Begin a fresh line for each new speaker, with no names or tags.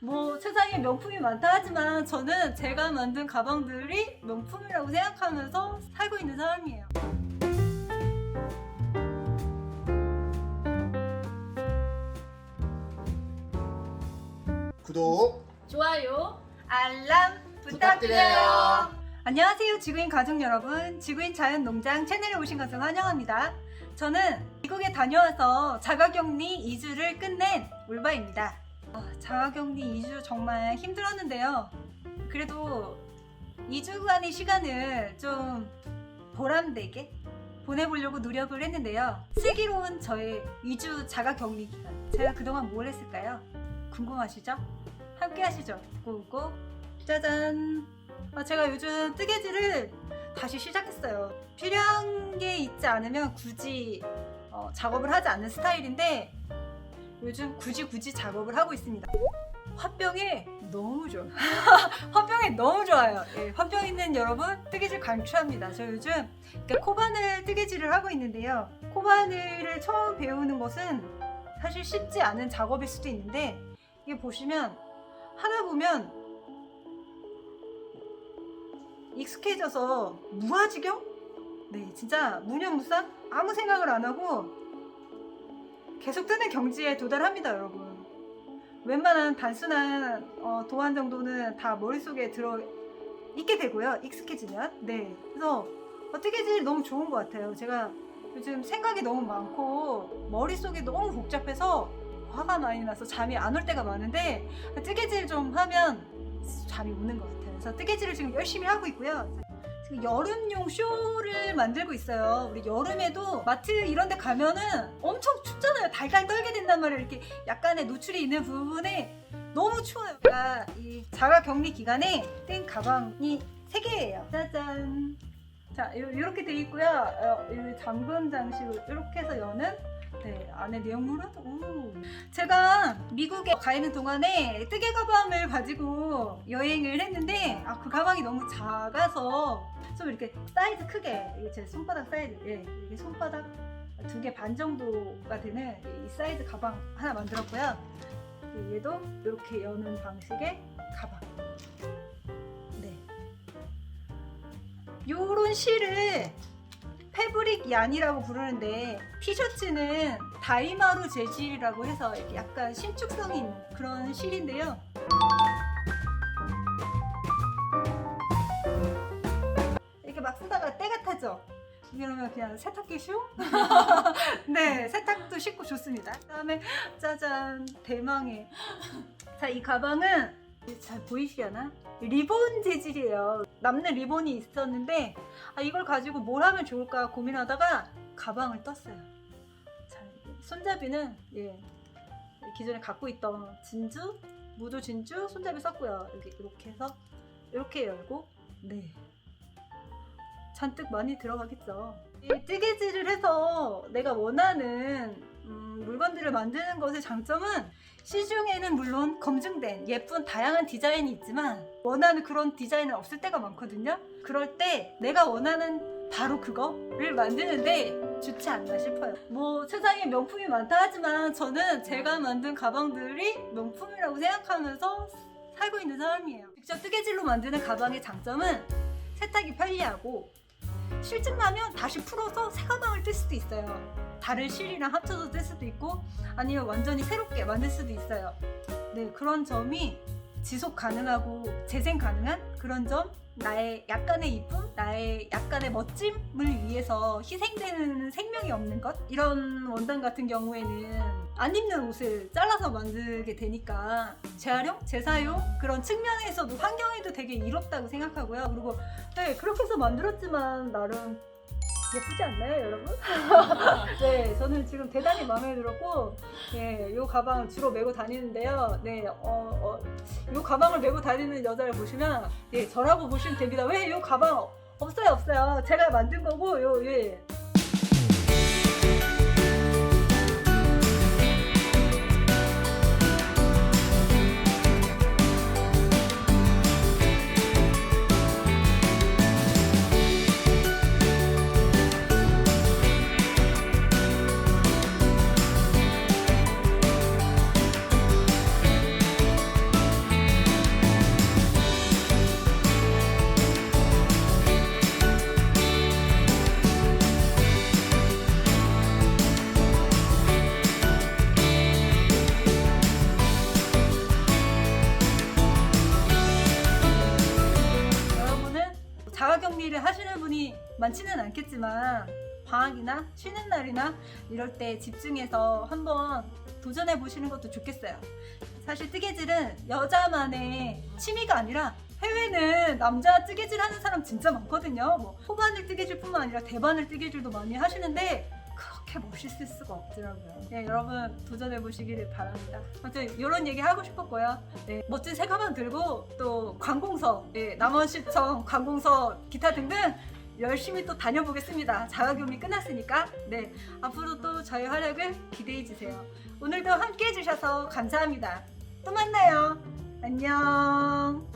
뭐 세상에 명품이 많다 하지만 저는 제가 만든 가방들이 명품이라고 생각하면서 살고 있는 사람이에요.
구독
좋아요, 알람
부탁드려요.
안녕하세요, 지구인 가족 여러분. 지구인 자연 농장 채널에 오신 것을 환영합니다. 저는 미국에 다녀와서 자가격리 2주를 끝낸 울바입니다. 아, 자가격리 2주 정말 힘들었는데요. 그래도 2주간의 시간을 좀 보람되게 보내보려고 노력을 했는데요. 슬기로운 저의 2주 자가격리 기간. 제가 그동안 뭘 했을까요? 궁금하시죠? 함께 하시죠. 꾸꾸 짜잔. 아, 제가 요즘 뜨개질을 다시 시작했어요. 필요한 게 있지 않으면 굳이 어, 작업을 하지 않는 스타일인데 요즘 굳이 굳이 작업을 하고 있습니다. 화병이 너무 좋아. 화병이 너무 좋아요. 예, 화병 있는 여러분 뜨개질 강추합니다. 저 요즘 그러니까 코바늘 뜨개질을 하고 있는데요. 코바늘을 처음 배우는 것은 사실 쉽지 않은 작업일 수도 있는데 이게 보시면 하다 보면 익숙해져서 무아지경? 네, 진짜 무념무상 아무 생각을 안 하고 계속 뜨는 경지에 도달합니다, 여러분. 웬만한 단순한 어, 도안 정도는 다 머릿속에 들어 있게 되고요, 익숙해지면. 네, 그래서 어, 뜨개질 너무 좋은 것 같아요. 제가 요즘 생각이 너무 많고 머릿속이 너무 복잡해서 화가 많이 나서 잠이 안 올 때가 많은데 뜨개질 좀 하면 잠이 오는 것 같아요. 그래서 뜨개질을 지금 열심히 하고 있고요. 지금 여름용 쇼를 만들고 있어요. 우리 여름에도 마트 이런 데 가면은 엄청. 달달 떨게 된단 말이에요. 이렇게 약간의 노출이 있는 부분에 너무 추워요. 제가 이 자가 격리 기간에 뗀 가방이 3개예요. 짜잔. 자, 이렇게 돼 있고요. 어, 이 잠금 장식을 이렇게 해서 여는 네, 안에 내용물은 오. 제가 미국에 가 있는 동안에 뜨개 가방을 가지고 여행을 했는데 아, 그 가방이 너무 작아서 좀 이렇게 사이즈 크게 제 손바닥 사이즈 예, 이게 손바닥 두 개 반 정도가 되는 이 사이즈 가방 하나 만들었고요. 얘도 이렇게 여는 방식의 가방. 네. 요런 실을 패브릭 얀이라고 부르는데 티셔츠는 다이마루 재질이라고 해서 약간 신축성 있는 그런 실인데요. 이렇게 막 쓰다가 때가 타죠. 이러면 그냥 세탁기 슈? 네, 세탁도 쉽고 좋습니다. 그다음에 짜잔 대망의 자 이 가방은 잘 보이시려나? 리본 재질이에요. 남는 리본이 있었는데 아, 이걸 가지고 뭘 하면 좋을까 고민하다가 가방을 떴어요. 자, 손잡이는 예, 기존에 갖고 있던 진주, 무드 진주 손잡이 썼고요. 여기 이렇게 해서 이렇게 열고 네. 잔뜩 많이 들어가겠죠. 이 뜨개질을 해서 내가 원하는 음, 물건들을 만드는 것의 장점은 시중에는 물론 검증된 예쁜 다양한 디자인이 있지만 원하는 그런 디자인은 없을 때가 많거든요. 그럴 때 내가 원하는 바로 그거를 만드는데 좋지 않나 싶어요. 뭐 세상에 명품이 많다 하지만 저는 제가 만든 가방들이 명품이라고 생각하면서 살고 있는 사람이에요. 직접 뜨개질로 만드는 가방의 장점은 세탁이 편리하고 실증 나면 다시 풀어서 새 가방을 뜰 수도 있어요. 다른 실이랑 합쳐서 뜰 수도 있고 아니면 완전히 새롭게 만들 수도 있어요. 네, 그런 점이 지속 가능하고 재생 가능한 그런 점, 나의 약간의 이쁨, 나의 약간의 멋짐을 위해서 희생되는 생명이 없는 것? 이런 원단 같은 경우에는 안 입는 옷을 잘라서 만들게 되니까 재활용, 재사용? 그런 측면에서도 환경에도 되게 이롭다고 생각하고요. 그리고 네 그렇게 해서 만들었지만 나름 예쁘지 않나요, 여러분? 네, 저는 지금 대단히 마음에 들었고, 예, 요 가방을 주로 메고 다니는데요. 네, 어, 어, 요 가방을 메고 다니는 여자를 보시면, 예, 저라고 보시면 됩니다. 왜 요 가방 없어요, 없어요. 제가 만든 거고, 요, 예. 많지는 않겠지만 방학이나 쉬는 날이나 이럴 때 집중해서 한번 도전해 보시는 것도 좋겠어요. 사실 뜨개질은 여자만의 취미가 아니라 해외는 남자 뜨개질 하는 사람 진짜 많거든요. 뭐 호바늘 뜨개질뿐만 아니라 대바늘 뜨개질도 많이 하시는데 그렇게 멋있을 수가 없더라고요. 네, 여러분 도전해 보시기를 바랍니다. 아무튼 이런 얘기 하고 싶었고요. 네, 멋진 새 가방 들고 또 관공서, 네, 남원시청 관공서 기타 등등 열심히 또 다녀보겠습니다. 자가격리 끝났으니까 네 앞으로 또 저희 활약을 기대해 주세요. 오늘도 함께 해주셔서 감사합니다. 또 만나요. 안녕.